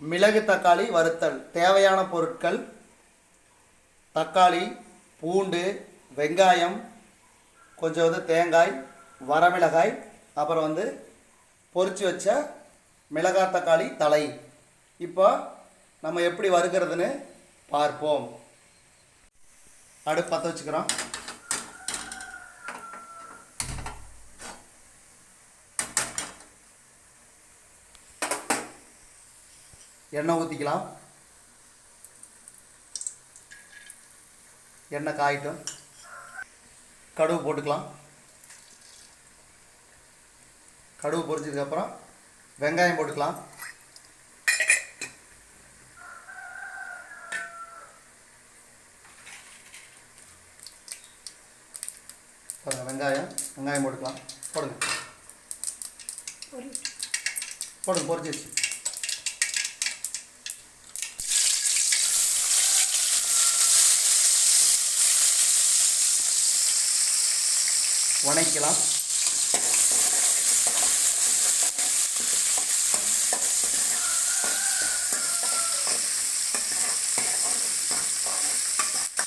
மிளகு தக்காளி வறுத்தல். தேவையான பொருட்கள் தக்காளி பூண்டு வெங்காயம் கொஞ்சம் வந்து தேங்காய் வரமிளகாய் அப்புறம் வந்து பொறிச்சு வச்ச மிளகாய் தக்காளி தலை இப்போ நம்ம எப்படி வறுக்கிறதுன்னு பார்ப்போம். அடுப்பு பற்ற வச்சுக்கிறோம். எண்ணெய் ஊற்றிக்கலாம் எண்ணெய் காயட்டும். கடுகு போட்டுக்கலாம். கடுகு பொரிச்சதுக்கப்புறம் வெங்காயம் போட்டுக்கலாம். பாருங்க வெங்காயம் வெங்காயம் போட்டுக்கலாம். போடுங்க. போடுங்க பொரிச்சிருச்சு வணக்கலாம்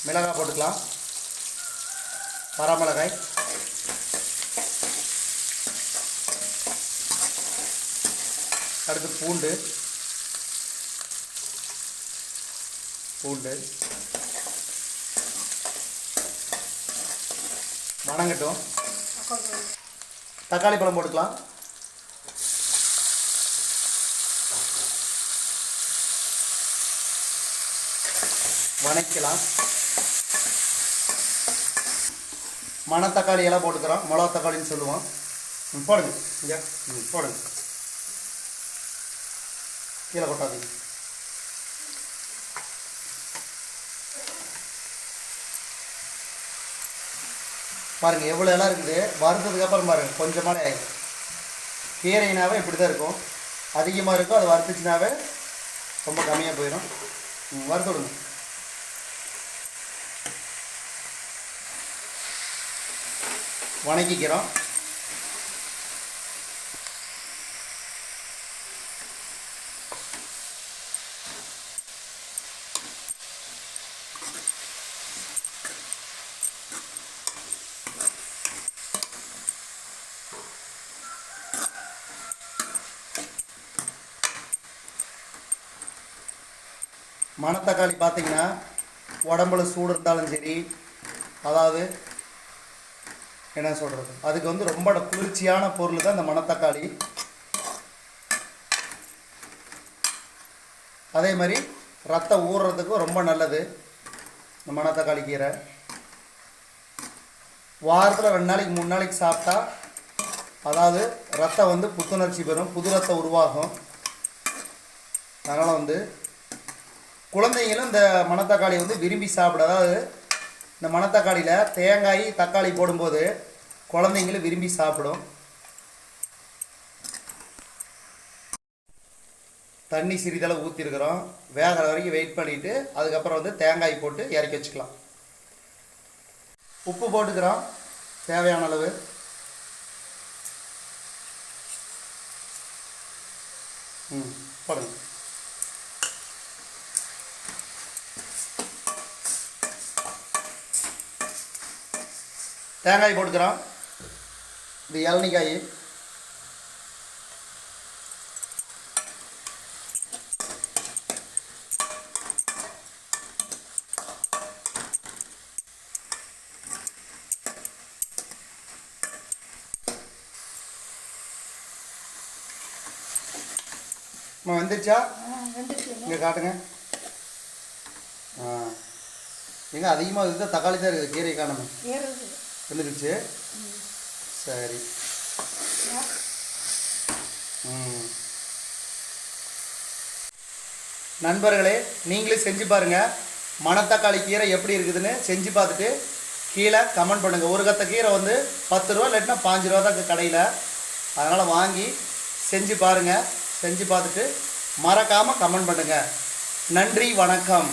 மிளகாய் போட்டுக்கலாம். வரமிளகாய் அடுத்து பூண்டு. பூண்டு. வணங்கட்டும். தக்காளி பழம் போட்டுக்கலாம். வணக்கலாம் மணத்தக்காளி எல்லாம் போட்டுக்கிறோம். மிளகா தக்காளின்னு சொல்லுவோம். ம், போடுங்க. இங்கே ம் போடுங்க. கீழே கொட்டாதீங்க. பாருங்கள் எவ்வளோ எல்லாம் இருக்குது? வறுத்ததுக்கு அப்புறம் கொஞ்சமான கீரைனாவே இப்படி தான் இருக்கும். அதிகமாக இருக்கும் அது வறுத்துச்சுனாவே ரொம்ப கம்மியாக போயிடும். ம், வறுத்து விடுங்க. வணக்கிக்கிறோம். மணத்தக்காளி பார்த்தீங்கன்னா உடம்புல சூடு இருந்தாலும் சரி அதாவது என்ன சொல்கிறது அதுக்கு வந்து ரொம்ப குளிர்ச்சியான பொருள் தான் இந்த மணத்தக்காளி. அதே மாதிரி ரத்தம் ஊறுறதுக்கும் ரொம்ப நல்லது இந்த மணத்தக்காளி கீரை. வாரத்தில் ரெண்டு நாளைக்கு மூணு நாளைக்கு சாப்பிட்டா அதாவது ரத்தம் வந்து புத்துணர்ச்சி பெறும் புது ரத்தம் உருவாகும். அதனால் வந்து குழந்தைங்களும் இந்த மணத்தக்காளி வந்து விரும்பி சாப்பிட அதாவது இந்த மணத்தக்காளியில் தேங்காய் தக்காளி போடும்போது குழந்தைங்களும் விரும்பி சாப்பிடும். தண்ணி சிறிதளவு ஊற்றிருக்கிறோம் வேகிற வரைக்கும் வெயிட் பண்ணிவிட்டு அதுக்கப்புறம் வந்து தேங்காய் போட்டு இறக்கி வச்சுக்கலாம். உப்பு போட்டுக்கிறோம். தேவையான அளவு. ம் போடுங்க. தேங்காய் போட்டுக்கிறோம். இது இளநிக்காய். அம்மா வந்துருச்சா? இங்கே காட்டுங்க. ஆ. எங்க அதிகமாக இதுதான் தக்காளி தான் இருக்குது கீரை காணுமே. வந்துடுச்சு. சரி. நண்பர்களே நீங்களே செஞ்சு பாருங்கள் மணத்தக்காளி கீரை எப்படி இருக்குதுன்னு செஞ்சு பார்த்துட்டு கீழே கமெண்ட் பண்ணுங்கள் ஒரு கத்த கீரை வந்து பத்து ரூபா இல்லாட்டினா பாஞ்சு ரூபா தான் கடையில். அதனால் வாங்கி செஞ்சு பாருங்கள் செஞ்சு பார்த்துட்டு மறக்காமல் கமெண்ட் பண்ணுங்கள் நன்றி வணக்கம்.